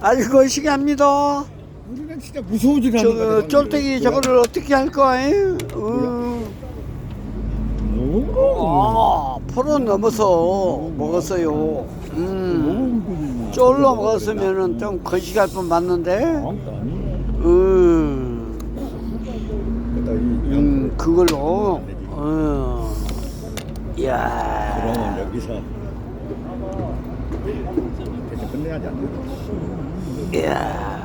아주 거시기합니다. 우리는 진짜 무서워지는 저 쫄땡이 저거를 어떻게 할 거예요? 어. 아, 프로 넘어서 먹었어요. 음, 쫄로 먹었으면은 좀 거시기할 뻔 맞는데. 음, 음 그걸로. 어. 이야. 그러면 여기서 끝내야지 안 돼. 이야.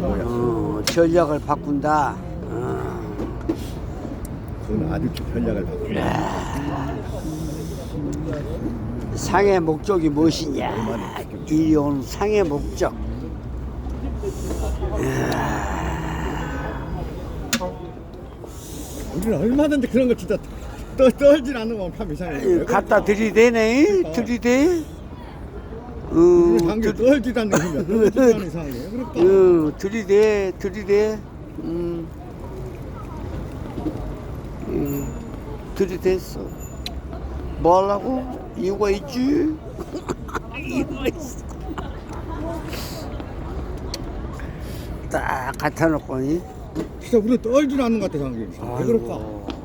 어, 전략을 바꾼다. 어. 그건 아주 전략을 바꾸네. 상의 목적이 무엇이냐? 이리 온 상의 목적. 우리는 얼마든지 그런 거 진짜 떠, 떨질 않으면 참 이상해. 갖다 들이대네? 들이대? 우리 어. 떨지도 않는 이상해. 그러니까. 어, 들이대, 들이대. 음. 음, 들이댔어. 뭐 하려고? 이유가 있지? 이유가 있어. 딱 갖다 놓고, 이? 진짜 우리는 떨질 않는 것 같아, 상기. 왜 그럴까?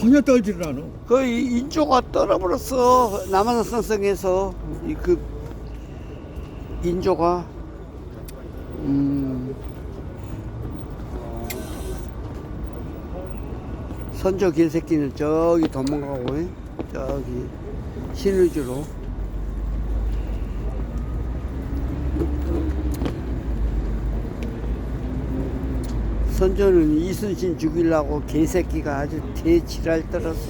전혀 떨지를 않아. 그 이- 인조가 떨어버렸어 남한산성에서 이 그 인조가 음 선조 개새끼는 저기 도망가고 예? 저기 신의주로 선조는 이순신 죽이려고 개새끼가 아주 대지랄 떨었어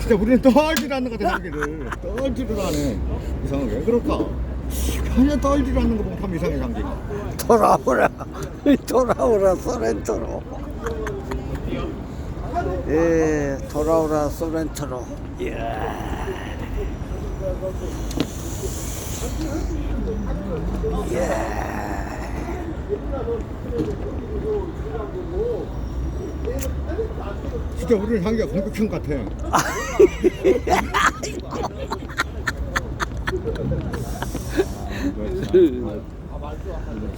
진짜 우리는 떨질 않는 것 같아, 상기를. 떨지를 않네. 이상하게. 왜 그럴까? 전혀 떨질 않는 거 보면 참 이상해, 상기. 돌아오라 돌아오라 소렌토로 예 돌아오라 소렌토로 이야 진짜 우리는 상기가 공격형 같아.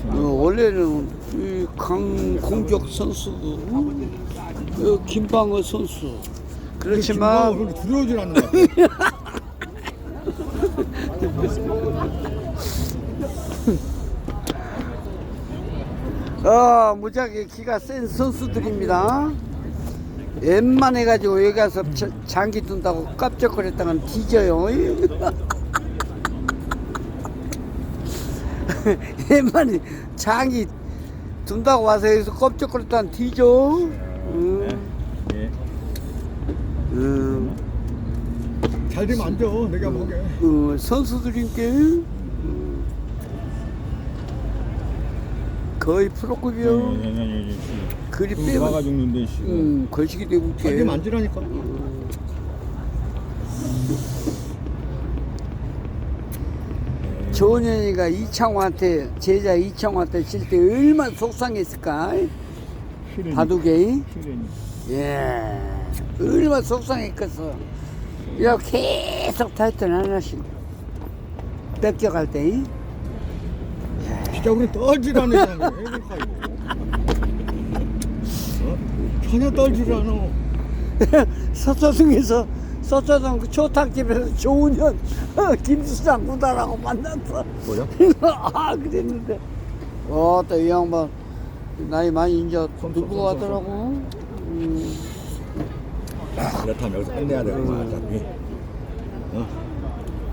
어, 원래는 이 강공격 선수 어, 김방어 선수 그렇지만 우리 두려워질 않는 것 같아. 어, 무지하게 기가 센 선수들입니다. 웬만해 가지고 여기 가서 자- 장기 둔다고 깜짝거렸다간 뒤져요. 웬만해 장기 둔다고 와서 여기서 깜짝거렸다간 뒤져. 음, 예. 음, 잘 되면 앉아, 내가 보게. 어, 선수들인게 거의 프로급이요. 그리 빼면 와가 죽는데, 씨. 음, 거시기 되고 잘 되면 앉으라니까. 조은현이가 이창호한테 제자 이창호한테 칠때 얼마나 속상했을까? 바둑에. 예 얼마나 속상했겠어. 이렇게 계속 타이틀 하나씩 뺏겨갈 때 진짜 우리 떨질 그럴까, 이거. 어? 전혀 떨질 않아. 서초동에서 서초동 그 초탕집에서 조은현 김수장 구다라고 만났어. 뭐야? 아 그랬는데 어또 이 양반 나이 많이 이제 하더라고 음, 그렇다면 여기서 끝내야 되는 거야, 어차피. 어?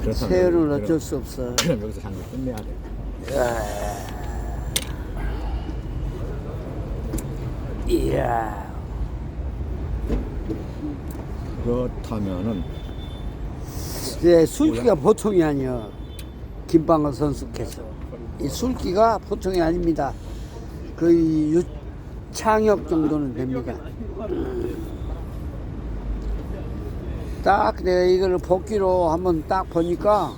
그렇다면 여기- 어쩔 수 없어 그럼 여기서 장기 끝내야 돼. 이야 그렇다면은 예, 술기가 보통이 아니야 김방어 선수께서. 이 술기가 보통이 아닙니다. 거의 유창혁 정도는 됩니다. 딱 내가 이거를 복기로 한번 딱 보니까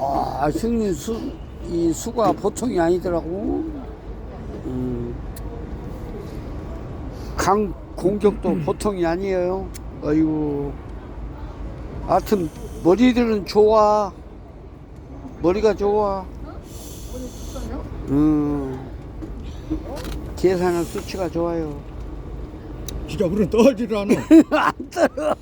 아 승리 수, 이 수가 보통이 아니더라고 음, 강 공격도 보통이 아니에요 아이고 하여튼 머리들은 좋아 머리가 좋아. 음, 계산은 수치가 좋아요. 진짜 우리는 떨지를 않아. 안 떨어.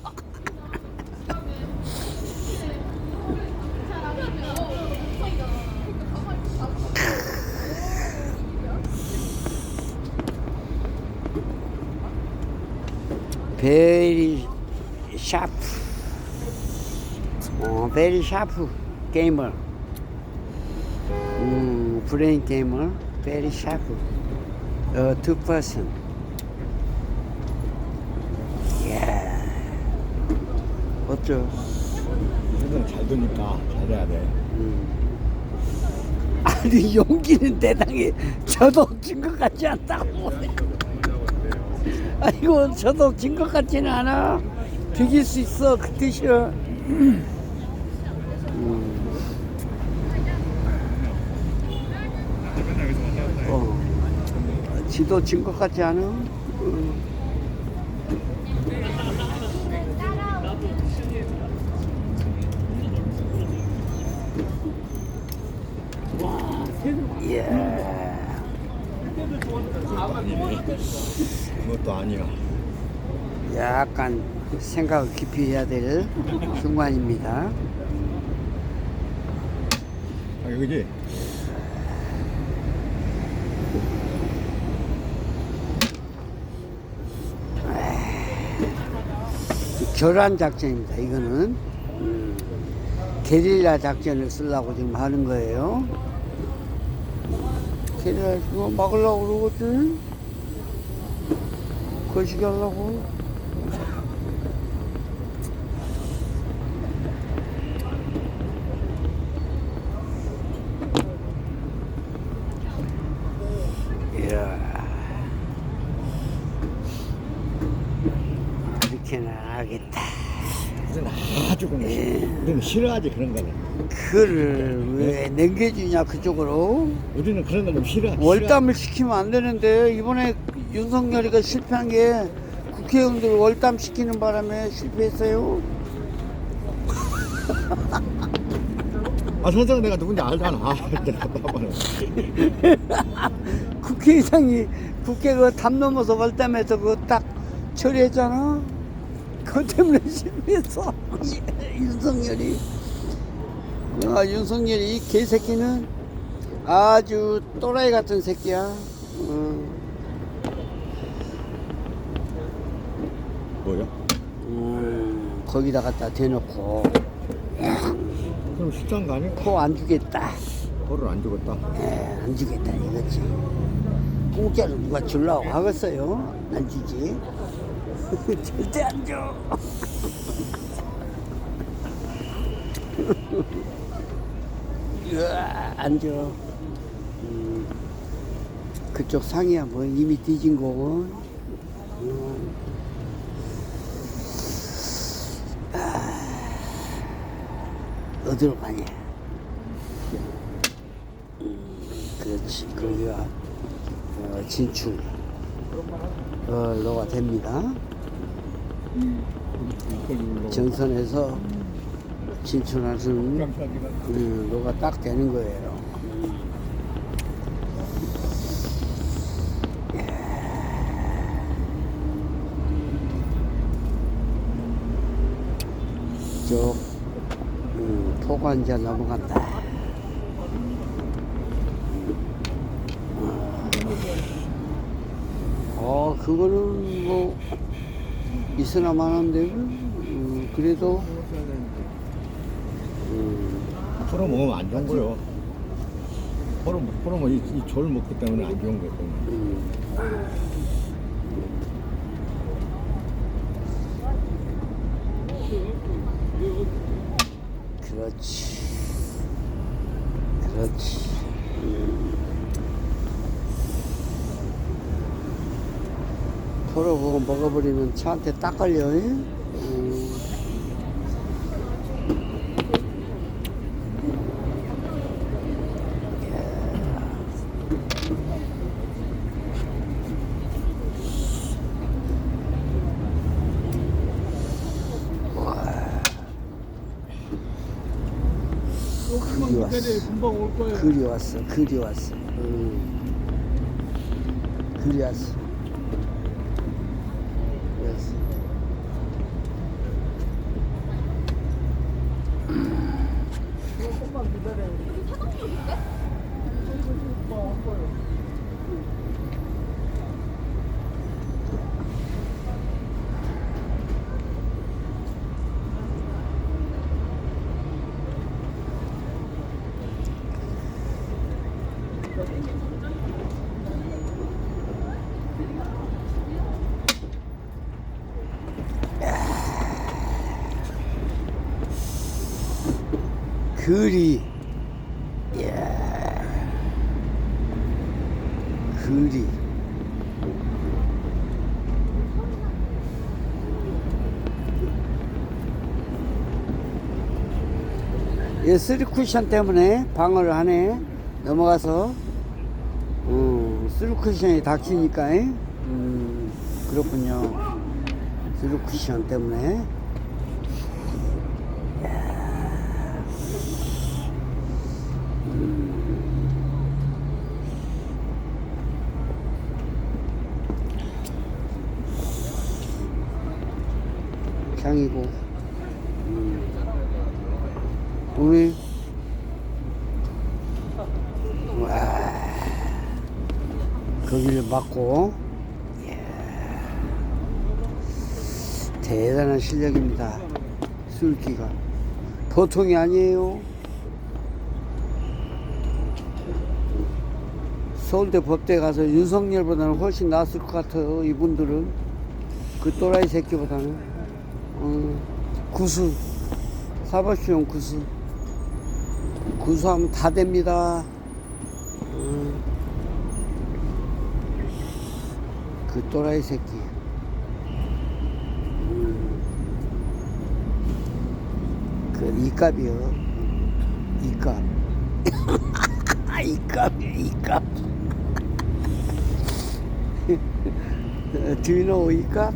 베리 샤프 어 베리 샤프 게이머 음 브레인 게이머 베리 샤프 어투 퍼슨 이야 어쩌? 세상 잘 되니까 잘해야 돼. 아니 용기는 대단히 저도 진것 같지 않다고 아이고 저도 진 것 같지는 않아 비길 수 있어 그 뜻이야 음. 어, 지도 진 것 같지 않아? 음. 예. 그것도 아니야. 약간 생각을 깊이 해야 될 순간입니다. 아, 그지? 교란 작전입니다. 이거는 음, 게릴라 작전을 쓰려고 지금 하는 거예요. 게릴라 이거 막으려고 그러거든. 거시기 하려고. 이야. 이렇게는 안 하겠다. 우리는 아주 그냥 싫어. 우리는 싫어하지 그런 거는. 그를 왜 넘겨주냐 그쪽으로 우리는 그런 거좀 싫어. 월담을 시키면 안 되는데 이번에 윤석열이가 실패한 게 국회의원들 월담 시키는 바람에 실패했어요. 아 선생 내가 누군지 알잖아. 아. 국회의장이 국회 그담 넘어서 월담에서 그거 딱 처리했잖아. 그것 때문에 실패했어. 윤석열이. 아, 윤석열이 이 개새끼는 아주 또라이 같은 새끼야. 음. 뭐야? 음, 거기다 갖다 대놓고 그럼 식당 가니? 코 안 주겠다. 벌을 안 주겠다. 에, 안 주겠다 이거지. 공짜로 누가 주려고 하겠어요? 안 주지. 절대 안 줘. 으아, 안 줘. 음, 그쪽 상이야 뭐 이미 뒤진 거고. 음. 어디로 가냐? 음, 그렇지. 거기가 어, 진출. 어, 로가 됩니다. 정선에서 진출하는 음, 로가 딱 되는 거예요. 쪽 음, 포 관자 넘어간다. 어, 그거는 뭐 있으나 마나인데 음, 그래도 음, 포로 먹으면 안 좋은 거요. 포로 포로 뭐이 졸 먹기 때문에 안 좋은 거고. 음, 그렇지. 그렇지. 음. 포로 보고 먹어버리면 차한테 딱 걸려. 잉? 음. 그리 왔어. 그리 왔어. 그리 왔어. 음. 그리 왔어. 그랬어. 그리. 이야. 그리. 이 쓰리 쿠션 때문에 방어를 하네. 넘어가서. 음, 쓰리 쿠션이 닥치니까. 음, 그렇군요. 쓰리 쿠션 때문에. 향이고 음. 우리 와 막고. 이야. 대단한 실력입니다. 술기가. 보통이 아니에요. 서울대 법대 가서 윤석열보다는 훨씬 낫을 것 같아요 이분들은. 그 또라이 새끼보다는. 음, 구수. 사법시험 구수. 구수하면 다 됩니다. 음, 그 또라이 새끼 음, 그 이값이요 이값 이값이요 이값 Do you know 이값?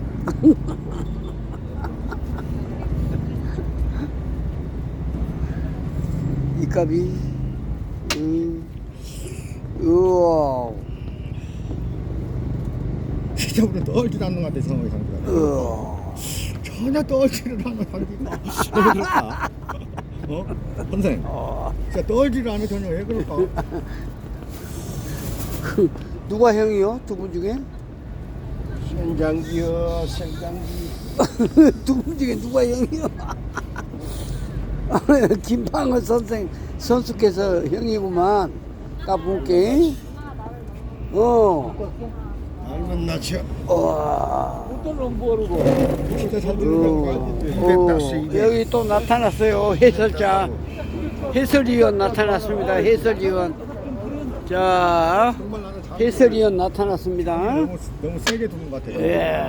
이 값이 음, 우와 진 짜 우리는 떨지도 않는 것 같아 상황이 상대가 전혀 떨지를 않는 상대가 왜 그럴까? 어? 선생 진짜 떨지를 않는 전혀 왜 그럴까? 그, 누가 형이요? 두 분 중에? 생장기요 생장기 두 분 중에 누가 형이요? 김방은 선생 선수께서 형이구만 까볼게 어 잘 어, 들리는 거 어, 여기 또 나타났어요 해설자 해설위원 나타났습니다 해설위원 자 해설위원 나타났습니다 너무 너무 세게 두는 것 같아. 예.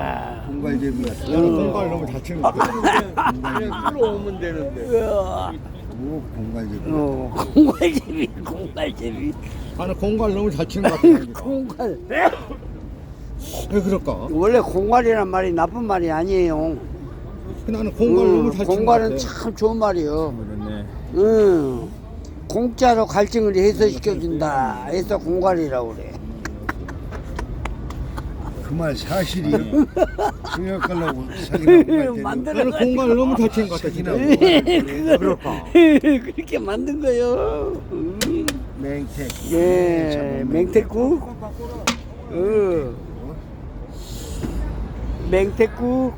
공갈 제비야 나는 공갈 너무 잘 치는 것 같아. 들어오면 되는데 으아. 뭐 공갈 제비 어, 공갈제비 공갈제비 나는 공갈 너무 잘 치는 것 같아. 공갈 왜 그럴까? 원래 공갈이란 말이 나쁜 말이 아니에요 나는 공갈 너무 잘 치는 것 공갈은 같아. 참 좋은 말이에요 그렇네 응. 공짜로 갈증을 해소시켜준다 해서 공갈이라고 그래 그 말 사실이 사기라고 만들어 나는 공갈 너무 잘 치는 것 같아. 진짜. 그럴까? 그렇게 만든 거요. 음. 맹택 예, 맹태국. 어. 맹태국.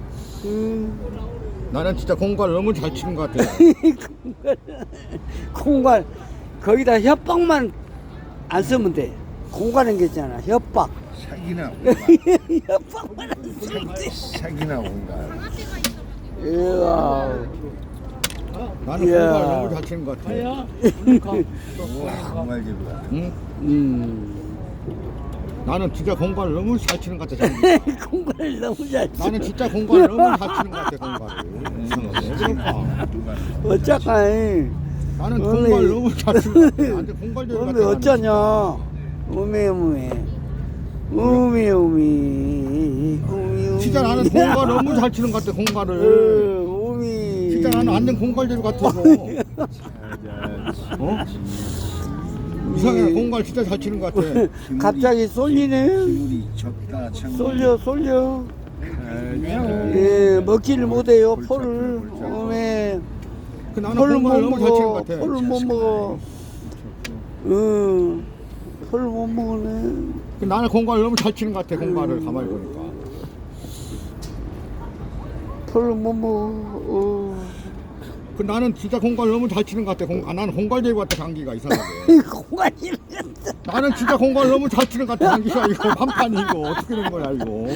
음. 나는 진짜 공갈 너무 잘 치는 것 같아. 콩갈. 콩갈. 거기다 협박만 안 쓰면 돼. 공갈은 괜찮아. 협박. 사기나 협박만 안 쓰면 돼. 사기나 공갈 이야. 나는 이야. 공갈 너무 잘 치는 것 같아. 뭐 공갈제비야 응? 음. 나는 진짜 공갈 너무 잘 치는 것 같아. 자기. 공갈 너무 잘 쳐. 나는 진짜 공갈 너무 잘 치는 것 같아. 공갈을. 왜 그럴까? 어쩌까. 나는. 공갈 너무 잘 치는 것 같아. 어메 나는 어쩌냐 우메 우메 우메 우메 진짜 나는 공갈 너무 잘 치는 것 같아. 공갈을. 어, 우메 진짜 나는 완전 공갈제비 같아서. 어? 이상해 공갈 진짜 잘 치는 것 같아 갑자기 쏠리네. 적다 청. 쏠려 쏠려. 예, 먹지를 못해요 포를. 어메 그 나는 포를 못 공갈 너무 잘 치는 먹어. 것 같아 포를 못 먹어. 응. 포를 못 먹네. 그 나는 공갈 너무 잘 치는 것 같아 공갈을 가만히 보니까 포를 못 먹어. 어. 그 나는 진짜 공갈 너무 잘 치는 것 같아 공, 아, 나는 공갈 대고 같아 장기가 이상하게 공간이 나는 진짜 공갈 너무 잘 치는 것 같아 장기가 이거 한판이 이거 어떻게 된 거야 이거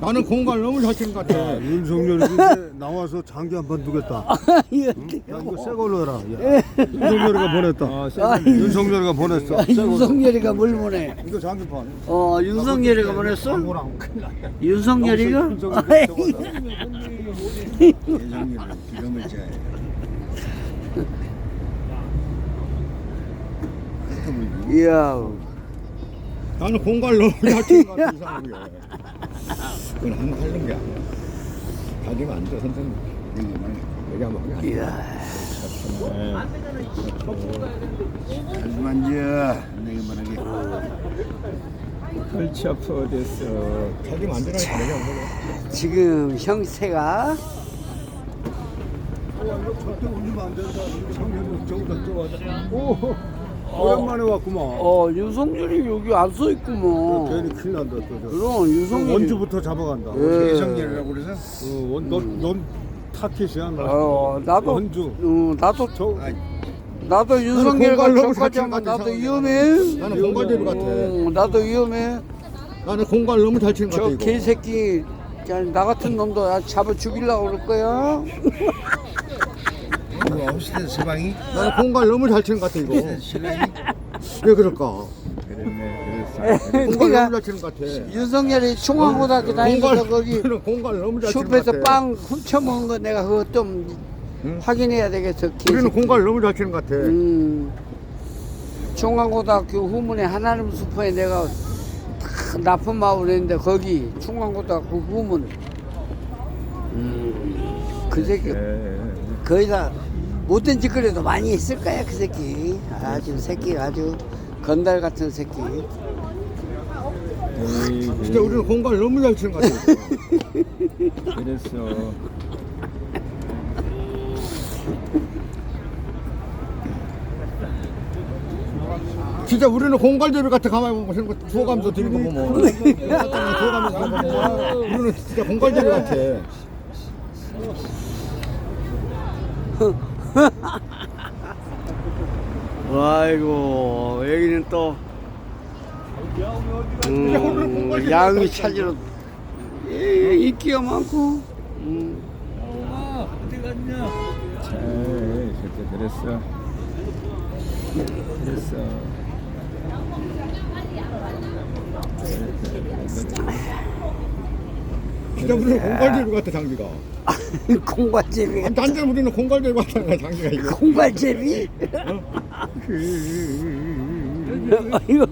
나는 공갈 너무 잘 치는 것 같아 윤석열이 이제 나와서 장기 한번 두겠다. 야 이거 새 걸로 해라. 야. 윤석열이가 보냈다. 윤석열이가 보냈어. 새 걸로. 윤석열이가 뭘 보내? 이거 장기판. 어 윤석열이가 보냈어? 윤석열이가? 예정일을 기름을 재. 이야. 나는 공갈 너무 잘 치는 것 같아 이상하게 그건 한 하는 게 아니야. 가지면 안 돼 선생님 얘기만 얘기 한번 하면 안돼 이야. 잘 만져. 내가 말하게. 골치 아파 어딨어? 가지면 안 되라니까 얘기 한번 해 지금 형태가 절대 올리면 안 된다. 장기는 저기다 쪄가자. 오. 오랜만에 왔구만. 어 윤석열이 여기 안 써 있구먼 괜히 큰일 난다 또. 저. 그럼 윤석열이 원주부터 잡아간다. 예. 예정일이라고 그래서 어, 원, 넌, 넌 타켓이야. 나. 어 나도 원주. 어, 나도 저 아, 나도 윤석열과 공갈로 저까지 하면 같이 나도. 위험해 나는 공갈 대로 같아 어, 나도 위험해 나는 공갈 너무 잘 치는 것 같아 저 이거 개새끼 야, 나 같은 놈도 나 잡아 죽이려고 그럴 거야 없을 때 서방이? 나는 공갈 너무 잘 치는 것 같아 이거. 왜 그럴까? 그랬네 그랬어. 공갈 내가 너무 잘 치는 것 같아. 윤석열이 총학고등학교 다니면서 거기 공갈 너무 잘 치는 것 숲에서 같아 빵 훔쳐먹은 거 내가 그거 좀 응? 확인해야 되겠어 우리는 개새끼. 공갈 너무 잘 치는 것 같아. 음, 충안고등학교 후문에 하나님 숲에 내가 탁 나쁜 마을 했는데 거기 충안고등학교 후문 음, 그 새끼 예. 거의 다 못된 짓거리도 많이 했을 거야 그 새끼. 아주 새끼 아주 건달 같은 새끼. 에이, 진짜 우리는 공갈 너무 잘 치는 것 같아 이거. 그랬어. 진짜 우리는 공갈 대비 같아 가만히 보면 그런 거 주워가면서 드는 거 보면. 주워가면서 드는 거 보면. 우리는 진짜 공갈 대비 같아 아이고 여기는 또 음, 양이 찾으러 예, 인기가 많고. 음. 잘 그때 그랬어. 그랬어 진짜 우리는 공갈 대비 같아 장기가. 콩발제비 아니 딴데 우리는 공갈 대비 같아 장기가 이거. 콩발제비 아이고